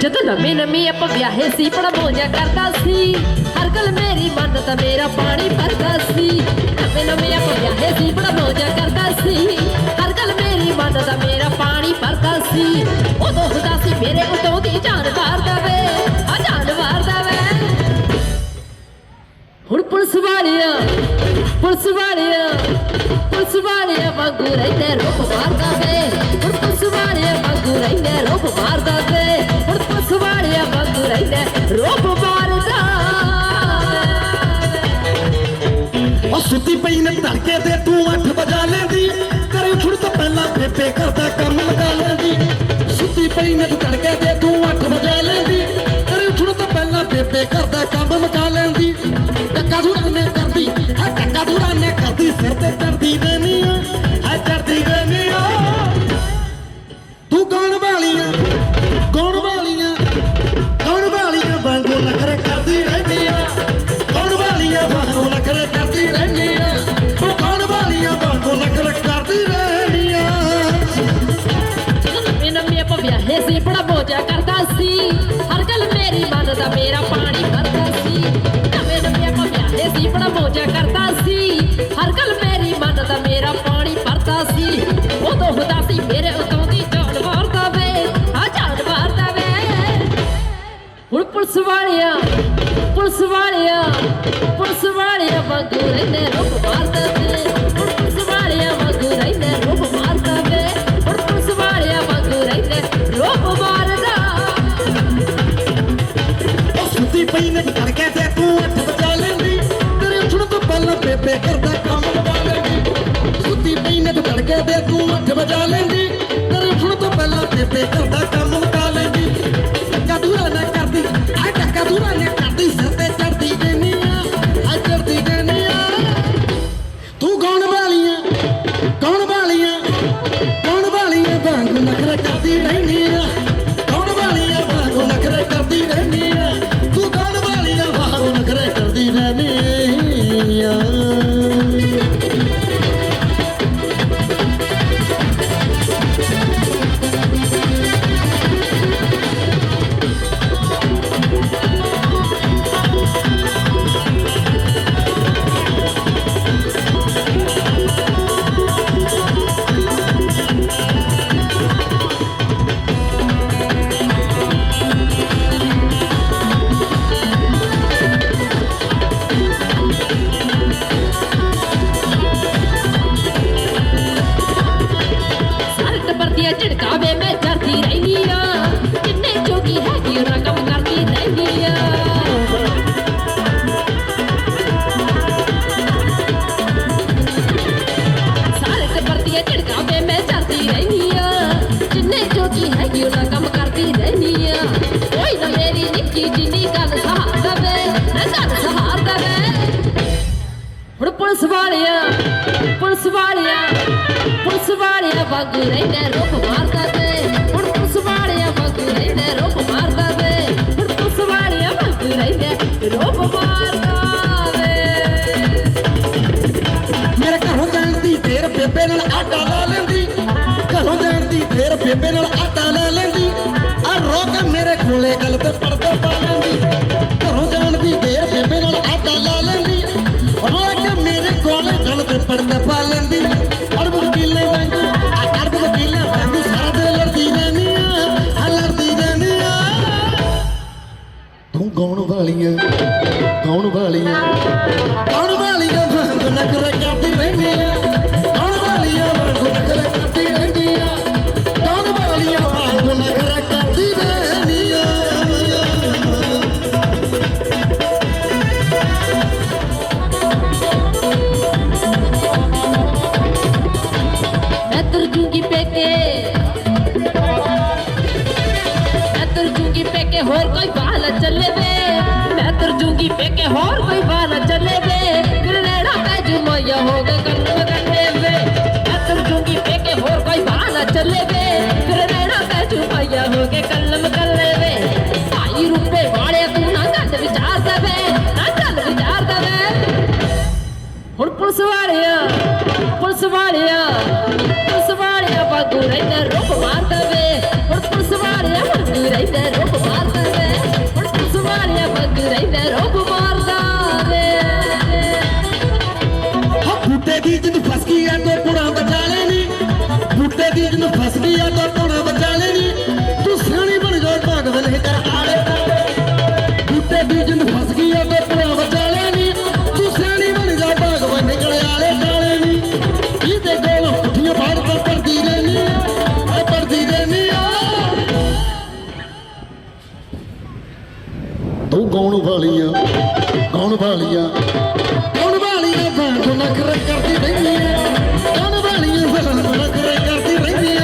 ਜਦੋਂ ਨਵੇਂ ਨਵੇਂ ਆਪਾਂ ਵਿਆਹੇ ਸੀ, ਬੜਾ ਮੋਜਾ ਕਰਦਾ ਸੀ। ਹਰ ਗੱਲ ਮੇਰੀ ਮਨ ਤਾਂ ਮੇਰਾ ਪਾਣੀ ਭਰਦਾ ਸੀ। ਨਵੇਂ ਨਵੇਂ ਆਪਾਂ ਵਿਆਹੇ ਸੀ, ਬੜਾ ਮੋਜਾ ਕਰਦਾ ਸੀ। ਹਰ ਗੱਲ ਮੇਰੀ ਮਨ ਤਾਂ ਮੇਰਾ ਪਾਣੀ ਭਰਦਾ ਸੀ। ਉਦੋਂ ਹੁੰਦਾ ਸੀ, ਮੇਰੇ ਉਤੋਂ ਦੀ ਜਾਨ ਮਾਰਦਾ ਵੇ ਆ ਜਾਨ ਮਾਰਦਾ ਵੇ ਹੁਣ ਪੁਲਿਸ ਵਾਲਿਆ ਪੁਲਿਸ ਵਾਲਿਆ ਪੁਲਿਸ ਵਾਲਿਆ ਵਾਂਗੂ ਰਹਿੰਦੇ ਰੋਪ ਮਾਰਦਾ ਮਾਰਦਾ ਵੇ ਹੁਣ ਪੁਲਿਸ ਵਾਲਿਆ ਵਾਂਗੂ ਰਹਿੰਦੇ ਰੋਪ ਮਾਰਦਾ। ਉਹ ਸੁੱਤੀ ਪਈ ਨੇ ਧੜਕੇ ਤੇ, ਤੂੰ 8 ਵਜਾ ਲੈਂਦੀ। ਕਰੇ ਉੱਠਣ ਤੋਂ ਪਹਿਲਾਂ ਬੇਬੇ ਕਰਦਾ ਕੰਮ ਲਗਾ ਲੈਂਦੀ। ਸੁੱਤੀ ਪਈ ਨੇ ਧੜਕੇ ਤੇ, ਤੂੰ 8 ਵਜਾ ਲੈਂਦੀ। ਕਰੇ ਉੱਠਣ ਤੋਂ ਪਹਿਲਾਂ ਬੇਬੇ ਕਰਦਾ ਕੰਮ ਲਗਾ ਲੈਂਦੀ। ਟੱਕਾ ਦੂਰਾ ਨੇ ਕਰਦੀ ਹੈ ਟੱਕਾ ਦੂਰਾ ਨੇ ਕਰਦੀ, ਸਿਰ ਤੇ ਚੜਦੀ ਰਹਿਨੀ ਆ ਹੈ ਚੜਦੀ ਰਹਿਨੀ ਆ ਤੂੰ ਗਾਉਣ ਪੁਲਿਸ ਵਾਲਿਆਂ ਵਾਂਗੂ ਰਹਿੰਦੇ ਰੂਪ ਮਾਰਦਾ ਵੇ ਹੁਣ ਪੁਲਿਸ ਵਾਲਿਆ ਵਾਂਗੂ ਰਹਿੰਦੇ ਰੂਪ ਮਾਰਦਾ ਵੇ ਹੁਣ ਪੁਲਿਸ ਵਾਲਿਆ ਵਾਂਗੂ ਰਹਿੰਦੇ ਰੂਪ ਮਾਰਦਾ। ਉਹ ਸੁੱਤੀ ਪਈ ਨੇ ਧੜਕੇ ਤੇ ਤੂੰ 8 ਵਜਾ ਲੈਂਦੀ। ਤੇਰੇ ਉੱਠਣ ਤੋਂ ਪਹਿਲਾਂ ਬੇਬੇ ਕਰਦਾ ਕੰਮ ਲਗਾ ਲੈਂਦੀ। ਸੁੱਤੀ ਪਈ ਨੇ ਧੜਕੇ ਤੇ ਤੂੰ 8 ਵਜਾ ਲੈਂਦੀ। ਤੇਰੇ ਉੱਠਣ ਤੋਂ ਪਹਿਲਾਂ ਬੇਬੇ ਕਰਦਾ ਕੰਮ ਰਹਿੰਦੀ ਦੀਆਂ ਝਿੜਕਾਵੇ ਮੈਂ ਚੜਦੀ ਰਹਿਨੀ ਆ। ਕਿੰਨੇ ਜੋਗੀ ਹੈਗੀ ਰਕਮ ਕਰਦੀ ਰਹਿਨੀ ਆ। ਸਾਰੇ ਟੱਬਰ ਦੀਆਂ ਝਿੜਕਾਵੇ ਮੈਂ ਚੜਦੀ ਰਹਿਨੀ ਆ। ਜਿੰਨੇ ਜੋਗੀ ਹੈਗੀ ਉਹਨਾਂ ਕੰਮ ਕਰਦੀ ਰਹਿਨੀ ਆ। ਕੋਈ ਨਾ ਮੇਰੀ ਨਿੱਕੀ ਜਿੰਨੀ ਗੱਲ ਸਹਾਰਦਾ ਵੇ ਮੈਂ ਗੱਲ ਸਹਾਰਦਾ ਵੇ ਹੁਣ ਪੁਲਿਸ ਵਾਲਿਆ ਪੁਲਿਸ ਵਾਲਿਆ ਪੁਲਿਸ ਵਾਲਿਆ ਵਾਂਗੂ ਰਹਿੰਦੇ ਰੂਪ ਮਾਰਦਾ ਤੇ। ਹੁਣ ਪੁਲਿਸ ਵਾਲਿਆ ਵਾਂਗੂ ਰਹਿੰਦੇ ਰੂਪ ਮਾਰਦਾ ਤੇ। ਹੁਣ ਪੁਲਿਸ ਵਾਲਿਆ ਵਾਂਗੂ ਰਹਿੰਦੇ ਰੂਪ ਮਾਰਦਾ ਵੇ ਮੇਰੇ ਘਰੋਂ ਜਾਣ ਦੀ ਫੇਰ ਬੇਬੇ ਨਾਲ ਆਟਾ ਲਾ ਲੈਂਦੀ। ਘਰੋਂ ਜਾਣ ਦੀ ਫੇਰ ਬੇਬੇ ਨਾਲ ਆਟਾ ਲਾ ਲੈਂਦੀ। ਆ ਰੋਕ ਮੇਰੇ ਕੋਲੇ, ਗੱਲ ਤੇ ਪਰਦਾ ਪਾ ਵਾਲੀਆਂ ਵਾਂਗ ਨਖਰੇ ਕਰਦੀ ਰਹਿੰਦੀ ਆ ਗਾਉਣ ਵਾਲੀਆਂ ਵਾਂਗ ਨਖਰੇ ਕਰਦੀ ਰਹਿੰਦੀ ਆ ਜੂ ਮੋਇਆ ਹੋ ਗੇ ਕਲਮ ਕੱਲੇ ਵੇ ਢਾਈ ਰੁਪਏ ਵਾਲੇ ਤੂੰ ਨਾ ਗੱਲ ਵਿਚਾਰ ਦਵੇ, ਨਾ ਗੱਲ ਵਿਚਾਰ ਦਵੇ। ਹੁਣ ਪੁਲਿਸ ਵਾਲਿਆ ਪੁਲਿਸ ਵਾਲਿਆ ਤੂੰ ਗਾਉਣ ਵਾਲੀਆਂ ਗਾਉਣ ਵਾਲੀਆਂ। ਗਾਉਣ ਵਾਲੀਆਂ ਭੈਣ ਨਖਰੇ ਕਰਦੀ ਰਹਿੰਦੀ ਹੈ ਗਾਉਣ ਵਾਲੀਆਂ ਭੈਣ ਤੋਂ ਨਖਰੇ ਕਰਦੀ ਰਹਿੰਦੀ